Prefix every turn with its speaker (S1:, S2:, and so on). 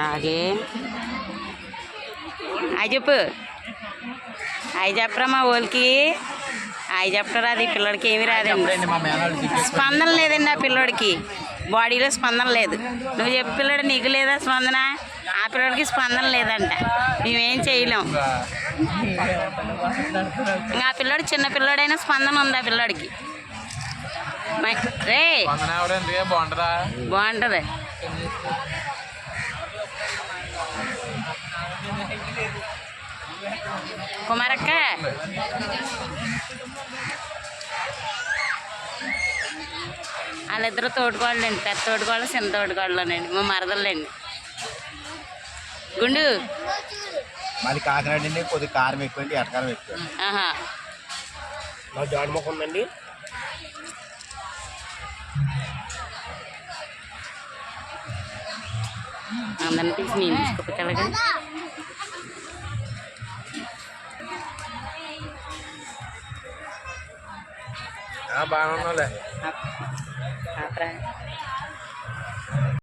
S1: అలాగే అయి చెప్పు. మా వాళ్ళకి అయి చెప్పరా అది పిల్లడికి ఏమి రాదండి. స్పందన లేదండి ఆ పిల్లోడికి. బాడీలో స్పందన లేదు. నువ్వు చెప్పు పిల్లడు నీకు లేదా స్పందన? ఆ పిల్లోడికి స్పందన లేదంట. మేమేం చేయలేం. ఇంకా ఆ పిల్లోడు చిన్న పిల్లోడైనా స్పందన ఉంది ఆ పిల్లోడికి? రే
S2: బాగుంటుందా
S1: కుమారక్క వాళ్ళిద్దరు తోడుకోళ్ళండి పెద్ద తోడుకోళ్ళు చిన్న తోడుకోళ్ళనండి మా మరదలండి గుండు
S3: మళ్ళీ కాకినాడ అండి కొద్దిగా కారం ఎటకారం ఎక్కువ
S1: ఆహా
S3: మా జాడి మొక్క ఉందండి
S1: అందరిని పిలిచి నేను తీసుకోపోతాడుగా
S2: బాగానే ఉన్నావులే
S1: ఆపరా